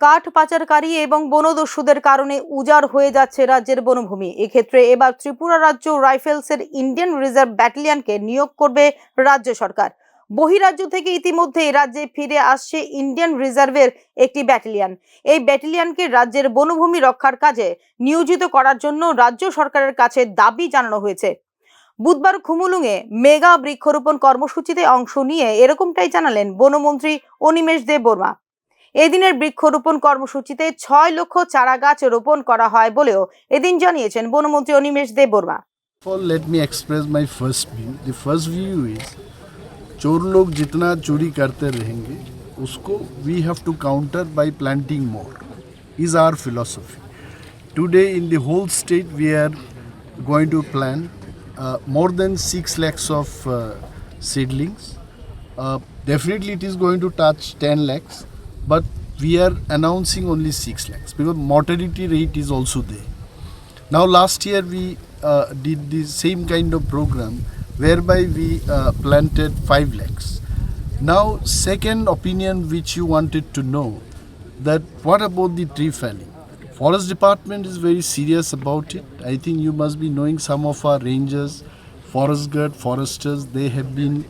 কাঠ পাচারকারী এবং বনদস্যুদের কারণে উজাড় হয়ে যাচ্ছে রাজ্যের বনভূমি। এক্ষেত্রে এবার ত্রিপুরা রাজ্য রাইফেলসের ইন্ডিয়ান রিজার্ভ ব্যাটালিয়ানকে নিয়োগ করবে রাজ্য সরকার। বহিরাজ্য থেকে ইতিমধ্যে রাজ্যে ফিরে আসছে ইন্ডিয়ান রিজার্ভের একটি ব্যাটালিয়ন। এই ব্যাটালিয়নকে রাজ্যের বনভূমি রক্ষার কাজে নিয়োজিত করার জন্য রাজ্য সরকারের কাছে দাবি জানানো হয়েছে। বুধবার খুমুলুঙে মেগা বৃক্ষরোপণ কর্মসূচিতে অংশ নিয়ে এরকমটাই জানালেন বনমন্ত্রী অনিমেষ দেব বর্মা এদিনের বৃক্ষরোপণ কর্মসূচিতে ছয় লক্ষ চারা গাছ রোপণ করা হয় বলেও এদিন জানিয়েছেন বনমন্ত্রী অনিমেষ দেব Varma First of all, let me express my first view. The first view is चोर लोग जितना चोरी करते रहेंगे उसको we have to counter by planting more is our philosophy today in the whole state we are going to plant uh, more than 6 lakhs of uh, seedlings uh, definitely it is going to touch 10 lakhs but we are announcing only 6 lakhs because mortality rate is also there now, last year we uh, did the same kind of program whereby we uh, planted 5 lakhs. Now, second opinion which you wanted to know that what about the tree felling? Forest department is very serious about it. I think you must be knowing some of our rangers, forest guard, foresters, they have been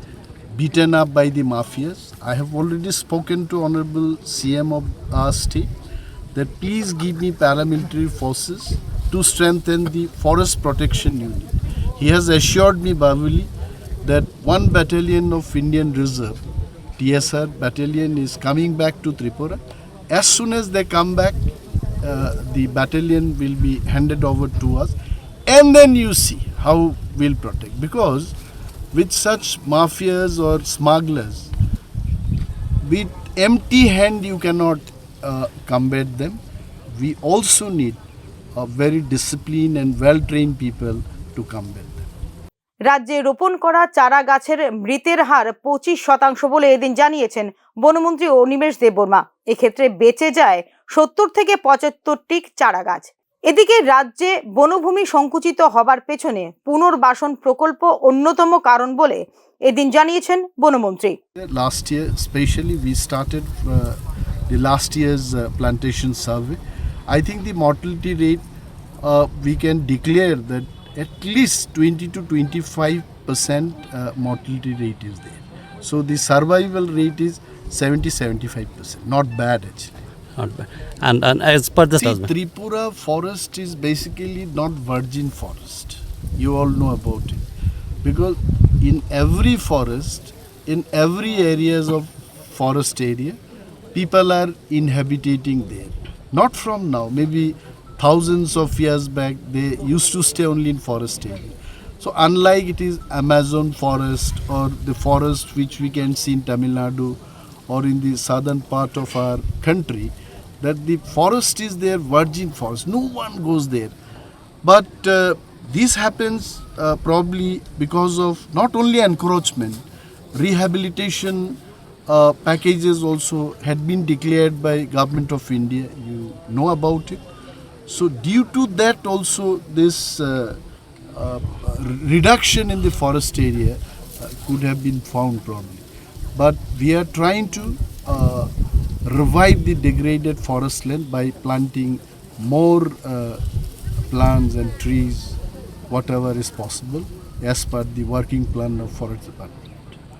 beaten up by the mafias. I have already spoken to Honorable CM of state that please give me paramilitary forces to strengthen the forest protection unit. He has assured me verbally that one battalion of Indian Reserve, TSR battalion, is coming back to Tripura. As soon as they come back, uh, the battalion will be handed over to us, and then you see how we'll protect. Because with such mafias or smugglers, with empty hand you cannot uh, combat them we also need a very disciplined and well trained people to combat রাজ্যে রোপণ করা চারা গাছের মৃতের হার পঁচিশ শতাংশ বলে এদিন জানিয়েছেন বনমন্ত্রী অনিমেষ দেববর্মা এক্ষেত্রে বেঁচে যায় সত্তর থেকে পঁচাত্তরটি চারা গাছ এদিকে রাজ্যে বনভূমি সংকুচিত হবার পেছনে পুনর্বাসন প্রকল্প অন্যতম কারণ বলে এদিন জানিয়েছেন বনমন্ত্রী। Last year specially we started the last years plantation survey I think the mortality rate we can declare that at least twenty two twenty five percent mortality rate is there so the survival rate is seventy seventy five percent not bad actually Not bad. And, and as per the See, Tripura forest is basically not virgin forest. You all know about it. Because in every forest, in every areas of forest area, people are inhabiting there. Not from now, maybe thousands of years back, they used to stay only in forest area. So unlike it is Amazon forest or the forest which we can see in Tamil Nadu or in the southern part of our country, that the forest is there, virgin forest. No one goes there. But uh, this happens uh, probably because of not only encroachment, rehabilitation uh, packages also had been declared by government of India. You know about it. So due to that also this uh, uh, reduction in the forest area uh, could have been found probably. But we are trying to revive the degraded forest land by planting more uh, plants and trees, whatever is possible, as per the working plan of forest department.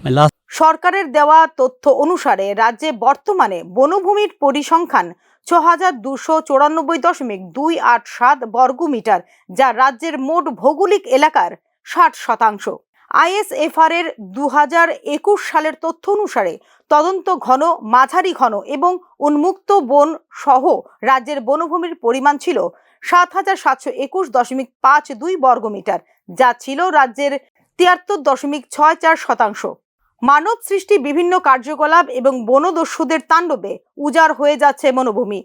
my last সরকারের দেওয়া তথ্য অনুসারে রাজ্যে বর্তমানে বনভূমির পরিসংখ্যান ছ হাজার দুশো চৌরানব্বই দশমিক দুই আট সাত বর্গমিটার যা রাজ্যের মোট ভৌগোলিক এলাকার ষাট শতাংশ আইএসএফআর এর দু একুশ সালের তথ্য অনুসারে তদন্ত ঘন, মাঝারি ঘন এবং উন্মুক্ত বন সহ রাজ্যের বনভূমির পরিমাণ ছিল সাত হাজার সাতশো একুশ দশমিক পাঁচ দুই বর্গমিটার যা ছিল রাজ্যের তিয়াত্তর দশমিক ছয় চার শতাংশ। মানব সৃষ্টি বিভিন্ন কার্যকলাপ এবং বনদস্যুদের তাণ্ডবে উজাড় হয়ে যাচ্ছে বনভূমি।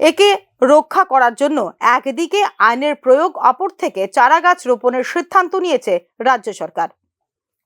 একে রক্ষা করার জন্য একদিকে আইনের প্রয়োগ, অপর থেকে চারাগাছ রোপণের সিদ্ধান্ত নিয়েছে রাজ্য সরকার।